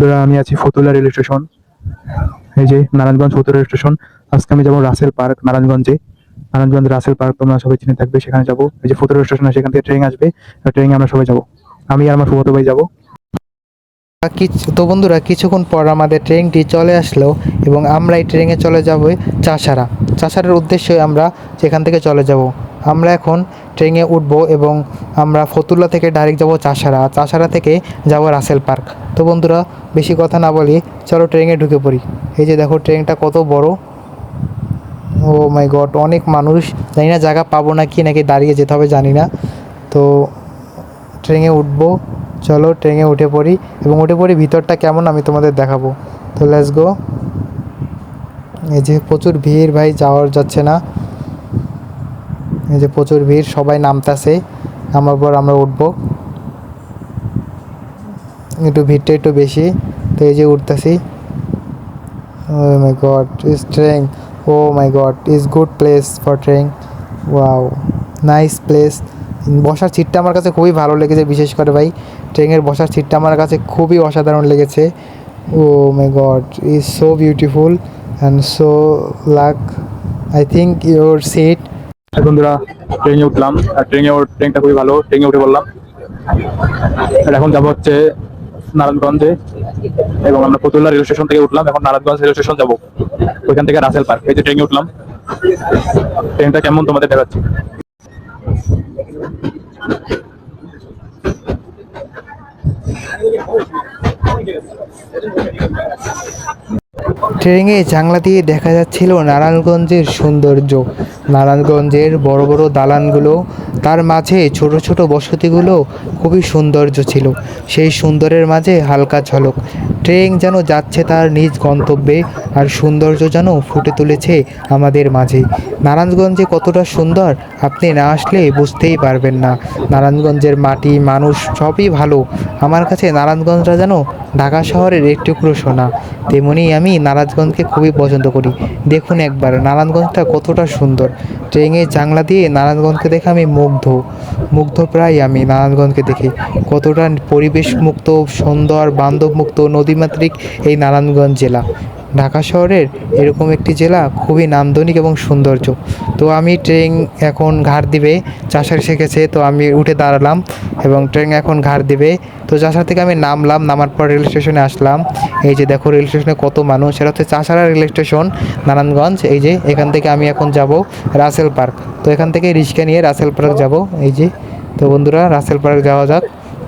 বন্ধুরা, আমি আছি ফতুল্লা রেল স্টেশন। এই যে নারায়ণগঞ্জ ফতুল্লা রেল স্টেশন। আজকে আমি যাব রাসেল পার্ক, নারায়ণগঞ্জে। নারায়ণগঞ্জ রাসেল পার্ক তোমরা সবাই চিনে থাকবে, সেখানে যাব। এই যে ফতুল্লা স্টেশন সেখান থেকে ট্রেন আসবে। ট্রেনে আমরা সবাই যাব। আমি আর আমার ফুফাতো ভাই যাব। তো বন্ধুরা, কিছুক্ষণ পর আমাদের ট্রেনটি চলে আসলো এবং আমরা এই ট্রেনে চলে যাব চাষারা। চাষারের উদ্দেশ্যে আমরা সেখান থেকে চলে যাব। আমরা এখন ট্রেনে উঠবো এবং আমরা ফতুল্লা থেকে ডাইরেক্ট যাব চাষারা। চাষারা থেকে যাব রাসেল পার্ক। তো বন্ধুরা, বেশি কথা না বলি চলো ট্রেনে ঢুকে পড়ি। এই যে দেখো, ট্রেনটা কত বড়। ও মাই গড, অনেক মানুষ। জানি না জায়গা পাবো না কি নাকি দাঁড়িয়ে যেতে হবে, জানি না। তো ট্রেনে উঠবো। চলো ট্রেনে উঠে পড়ি এবং উঠে পড়ি ভিতরটা কেমন আমি তোমাদের দেখাবো। তো লেটস গো এই যে প্রচুর ভিড় ভাই, যাওয়ার যাচ্ছে না। এই যে প্রচুর ভিড়, সবাই নামতাছে। নামার পর আমরা উঠবো। একটু ভিড়টা একটু বেশি, তো এই যে উঠতেছি। ও my God is train oh my God is good place for train wow nice place বসার সিটটা আমার কাছে খুবই ভালো লেগেছে, বিশেষ করে ভাই, ট্রেনের বসার সিটটা আমার কাছে খুবই অসাধারণ লেগেছে। ও my God is so beautiful and so luck I think your seat বন্ধুরা, ট্রেনে উঠলাম। আর ট্রেনে ট্রেনটা খুবই ভালো, ট্রেনে উঠে বললাম। আর এখন যাব হচ্ছে নারায়ণগঞ্জে এবং আমরা ফতুল্লা রেল স্টেশন থেকে উঠলাম। এখন নারায়ণগঞ্জ রেল স্টেশন যাব। ওইখান থেকে রাসেল পার্ক। এই যে ট্রেনে উঠলাম। ট্রেনটা কেমন তোমাদের দেখাচ্ছি? ট্রেনে জানলা দিয়ে দেখা যাচ্ছিল নারায়ণগঞ্জের সৌন্দর্য। নারায়ণগঞ্জের বড় বড় দালানগুলো, তার মাঝে ছোট ছোট বসতিগুলো খুবই সৌন্দর্য ছিল। সেই সুন্দরের মাঝে হালকা ঝলক। ট্রেন যেন যাচ্ছে তার নিজ গন্তব্যে, আর সৌন্দর্য যেন ফুটে তুলেছে আমাদের মাঝে। নারায়ণগঞ্জে কতটা সুন্দর, আপনি না আসলে বুঝতেই পারবেন না। নারায়ণগঞ্জের মাটি, মানুষ সবই ভালো। আমার কাছে নারায়ণগঞ্জটা যেন ঢাকা শহরের এক টুকরো সোনা। তেমনি আমি নারায়ণগঞ্জকে খুবই পছন্দ করি। দেখুন একবার, নারায়ণগঞ্জটা কতটা সুন্দর। ট্রেনে জানলা দিয়ে নারায়ণগঞ্জকে দেখে আমি মুগ্ধ। মুগ্ধ প্রায় আমি নারায়ণগঞ্জকে দেখে। কতটা পরিবেশ মুক্ত সুন্দর বান্ধব মুক্ত নদীমাতৃক এই নারায়ণগঞ্জ জেলা। ঢাকা শহরের এরকম একটি জেলা খুবই নান্দনিক এবং সৌন্দর্য। তো আমি ট্রেন এখন ঘাট দিবে, চাষার শিখেছে তো আমি উঠে দাঁড়ালাম এবং ট্রেন এখন ঘাট দিবে। তো চাষার থেকে আমি নামলাম, নামার পর রেল স্টেশনে আসলাম। এই যে দেখো রেল স্টেশনে কত মানুষ, সেটা হচ্ছে চাষারা রেল স্টেশন, নারায়ণগঞ্জ। এই যে এখান থেকে আমি এখন যাব রাসেল পার্ক। তো এখান থেকে রিক্সা নিয়ে রাসেল পার্ক যাব। এই যে, তো বন্ধুরা রাসেল পার্ক যাওয়া যাক।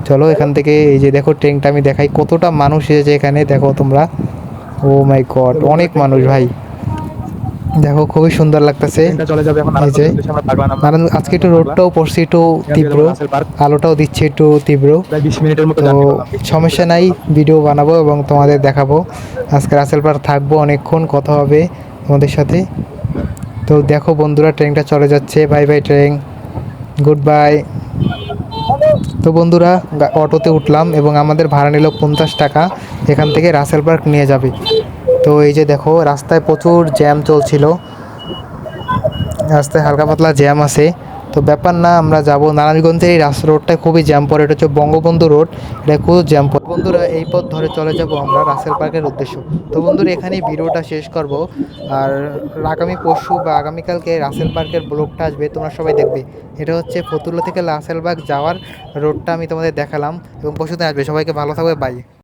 চলো এখান থেকে এই যে দেখো ট্রেনটা আমি দেখাই, কতটা মানুষ এসেছে এখানে, দেখো তোমরা। ও মাই গড অনেক মানুষ ভাই। দেখো খুবই সুন্দর লাগতেছে। আজকে একটু রোডটাও পড়ছে একটু তীব্র। আলোটাও দিচ্ছে একটু তীব্র। তো সমস্যা নাই ভিডিও বানাবো এবং তোমাদের দেখাবো। আজকে রাসেল পার্ক থাকব অনেকক্ষণ কথা হবে তোমাদের সাথে। তো দেখো বন্ধুরা ট্রেনটা চলে যাচ্ছে। Bye bye train good bye তো বন্ধুরা অটোতে উঠলাম এবং আমাদের ভাড়া নিল পঞ্চাশ টাকা। এখান থেকে রাসেল পার্ক নিয়ে যাবে। তো এই যে দেখো, রাস্তায় প্রচুর জ্যাম চলছিল। রাস্তায় হালকা পাতলা জ্যাম আছে। তো ব্যাপার না, আমরা যাব নারায়ণগঞ্জের এই রাস্তা রোডটা খুবই জ্যাম পড়ে। এটা হচ্ছে বঙ্গবন্ধু রোড, এটা খুব জ্যাম পড়ে। বন্ধুরা, এই পথ ধরে চলে যাব আমরা রাসেল পার্কের উদ্দেশ্য। তো বন্ধুরা, এখানেই ভিডিওটা শেষ করব। আর আগামী পরশু বা আগামীকালকে রাসেল পার্কের ব্লগটা আসবে, তোমরা সবাই দেখবে। এটা হচ্ছে ফতুল্লা থেকে রাসেল পার্ক যাওয়ার রোডটা আমি তোমাদের দেখালাম। এবং পরশুদিন আসবে। সবাইকে ভালো থাকবে বাই